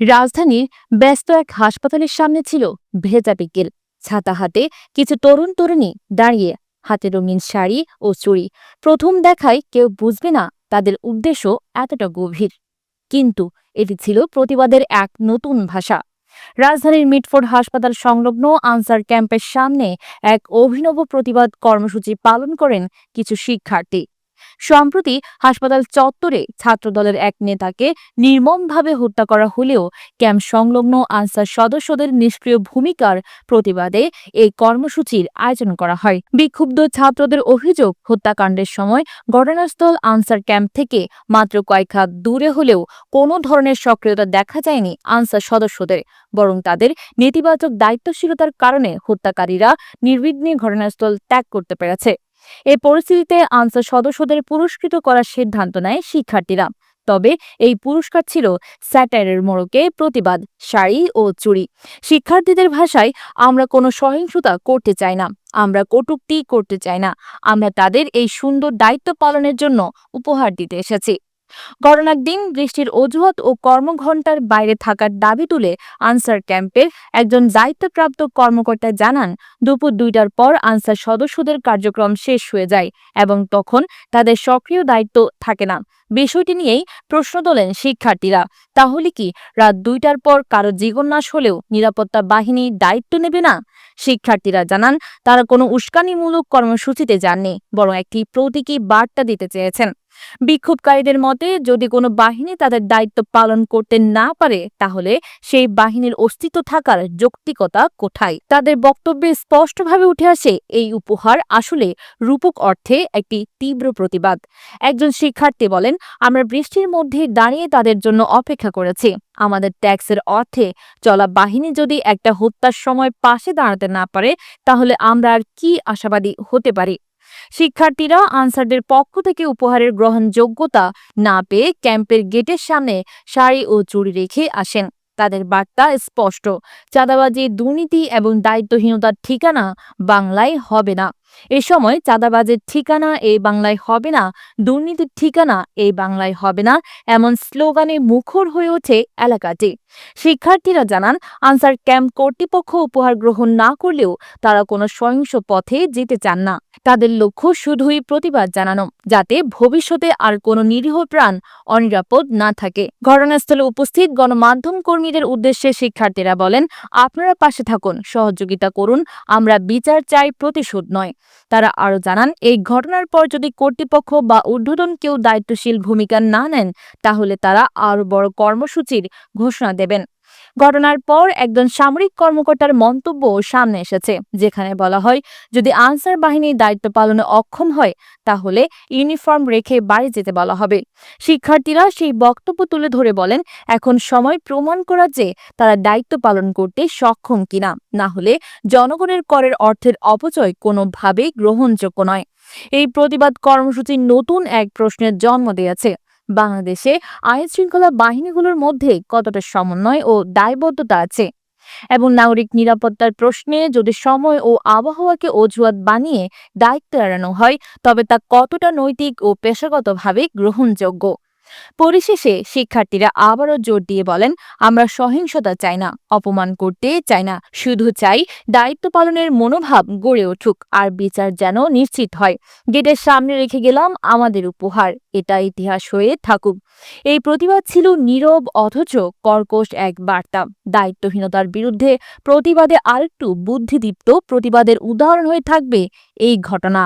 রাজধানীর ব্যস্ত এক হাসপাতালের সামনে ছিল ভেজা বিকেল। ছাতা হাতে কিছু তরুণ তরুণী দাঁড়িয়ে, হাতে রঙিন শাড়ি ও চুড়ি। প্রথম দেখায় কেউ বুঝবে না তাদের উদ্দেশ্য এতটা গভীর। কিন্তু এটি ছিল প্রতিবাদের এক নতুন ভাষা। রাজধানীর মিটফোর্ড হাসপাতাল সংলগ্ন আনসার ক্যাম্পের সামনে এক অভিনব প্রতিবাদ কর্মসূচি পালন করেন কিছু শিক্ষার্থী। সম্প্রতি হাসপাতাল চত্বরে ছাত্রদলের এক নেতাকে নির্মমভাবে হত্যা করা হলেও ক্যাম্প সংলগ্ন আনসার সদস্যদের নিষ্ক্রিয় ভূমিকার প্রতিবাদে এই কর্মসূচির আয়োজন করা হয়। বিক্ষুব্ধ ছাত্রদের অভিযোগ, হত্যাকাণ্ডের সময় ঘটনাস্থল আনসার ক্যাম্প থেকে মাত্র কয়েক হাত দূরে হলেও কোনো ধরনের সক্রিয়তা দেখা যায়নি আনসার সদস্যদের। বরং তাদের নেতিবাচক দায়িত্বশীলতার কারণে হত্যাকারীরা নির্বিঘ্নে ঘটনাস্থল ত্যাগ করতে পেরেছে। এ পরিস্থিতিতে আনসার সদস্যদের পুরস্কৃত করার সিদ্ধান্ত নেয় শিক্ষার্থীরা। তবে এই পুরস্কার ছিল স্যাটারের মোড়কে প্রতিবাদ, শাড়ি ও চুরি শিক্ষার্থীদের ভাষায়, আমরা কোনো সহিংসতা করতে চাই না, আমরা কটুক্তি করতে চাই না, আমরা তাদের এই সুন্দর দায়িত্ব পালনের জন্য উপহার দিতে এসেছি। ঘটনার দিন, বৃষ্টির অজুহাত ও কর্মঘণ্টার বাইরে থাকার দাবি তুলে আনসার ক্যাম্পের একজন দায়িত্বপ্রাপ্ত কর্মকর্তা জানান, দুপুর দুইটার পর আনসার সদস্যদের কার্যক্রম শেষ হয়ে যায় এবং তখন তাদের সক্রিয় দায়িত্ব থাকে না। বিষয়টি নিয়েই প্রশ্ন তোলেন শিক্ষার্থীরা। তাহলে কি রাত দুইটার পর কারও জীবননাশ হলেও নিরাপত্তা বাহিনী দায়িত্ব নেবে না? শিক্ষার্থীরা জানান, তারা কোনো উস্কানিমূলক কর্মসূচিতে যাননি, বরং একটি প্রতীকী বার্তা দিতে চেয়েছেন। বিক্ষোভকারীদের মতে, যদি কোনো বাহিনী তাদের দায়িত্ব পালন করতে না পারে, তাহলে সেই বাহিনীর অস্তিত্ব থাকার যৌক্তিকতা কোথায়? তাদের বক্তব্যে স্পষ্টভাবে উঠে আসে এই উপহার আসলে রূপক অর্থে একটি তীব্র প্রতিবাদ। একজন শিক্ষার্থী বলেন, আমরা বৃষ্টির মধ্যে দাঁড়িয়ে তাদের জন্য অপেক্ষা করেছি। আমাদের ট্যাক্সের অর্থে চলা বাহিনী যদি একটা হত্যার সময় পাশে দাঁড়াতে না পারে, তাহলে আমরা আর কি আশাবাদী হতে পারি? শিক্ষার্থীরা আনসারদের পক্ষ থেকে উপহারের গ্রহণযোগ্যতা না পেয়ে ক্যাম্পের গেটের সামনে শাড়ি ও চুড়ি রেখে আসেন। তাদের বার্তা স্পষ্ট। চাঁদাবাজি, দুর্নীতি এবং দায়িত্বহীনতার ঠিকানা বাংলায় হবে না। এ সময় চাঁদাবাজের ঠিকানা এই বাংলায় হবে না, দুর্নীতির ঠিকানা এই বাংলায় হবে না, এমন স্লোগানে মুখর হয়ে ওঠে এলাকাটি। শিক্ষার্থীরা জানান, আনসার ক্যাম্প কর্তৃপক্ষ উপহার গ্রহণ না করলেও তারা কোনো সহিংস পথে যেতে চান না। তাদের লক্ষ্য শুধুই প্রতিবাদ জানানো, যাতে ভবিষ্যতে আর কোনো নিরীহ প্রাণ অনিরাপদ না থাকে। ঘটনাস্থলে উপস্থিত গণমাধ্যম কর্মীদের উদ্দেশ্যে শিক্ষার্থীরা বলেন, আপনারা পাশে থাকুন, সহযোগিতা করুন, আমরা বিচার চাই প্রতিশোধ নয়। তারা আরও জানান, এই ঘটনার পর যদি কর্তৃপক্ষ বা ঊর্ধ্বতন কেউ দায়িত্বশীল ভূমিকা না নেন, তাহলে তারা আরও বড় কর্মসূচির ঘোষণা দেবেন। ঘটনার পর একজন সামরিক কর্মকর্তার মন্তব্য সামনে এসেছে, যেখানে বলা হয়, যদি আনসার বাহিনী দায়িত্ব পালনে অক্ষম হয়, তাহলে ইউনিফর্ম রেখে বাড়ি যেতে বলা হবে। শিক্ষার্থীরা সেই বক্তব্য তুলে ধরে বলেন, এখন সময় প্রমাণ করা যে তারা দায়িত্ব পালন করতে সক্ষম কিনা, না হলে জনগণের করের অর্থের অপচয় কোনোভাবেই গ্রহণযোগ্য নয়। এই প্রতিবাদ কর্মসূচি নতুন এক প্রশ্নের জন্ম দিয়েছে। বাংলাদেশে আইন শৃঙ্খলা বাহিনীগুলোর মধ্যে কতটা সমন্বয় ও দায়বদ্ধতা আছে? এবং নাগরিক নিরাপত্তার প্রশ্নে যদি সময় ও আবহাওয়াকে অজুহাত বানিয়ে দায়িত্ব এড়ানো হয়, তবে তা কতটা নৈতিক ও পেশাগতভাবে গ্রহণযোগ্য? পরিশেষে শিক্ষার্থীরা আবারও জোর দিয়ে বলেন, আমরা সহিংসতা চাই না, অপমান করতে চাই না, শুধু চাই দায়িত্ব পালনের মনোভাব গড়ে উঠুক আর বিচার যেন নিশ্চিত হয়। গেটের সামনে রেখে গেলাম আমাদের উপহার, এটা ইতিহাস হয়ে থাকুক। এই প্রতিবাদ ছিল নীরব অথচ কর্কশ এক বার্তা। দায়িত্বহীনতার বিরুদ্ধে প্রতিবাদে আরেকটু বুদ্ধিদীপ্ত প্রতিবাদের উদাহরণ হয়ে থাকবে এই ঘটনা।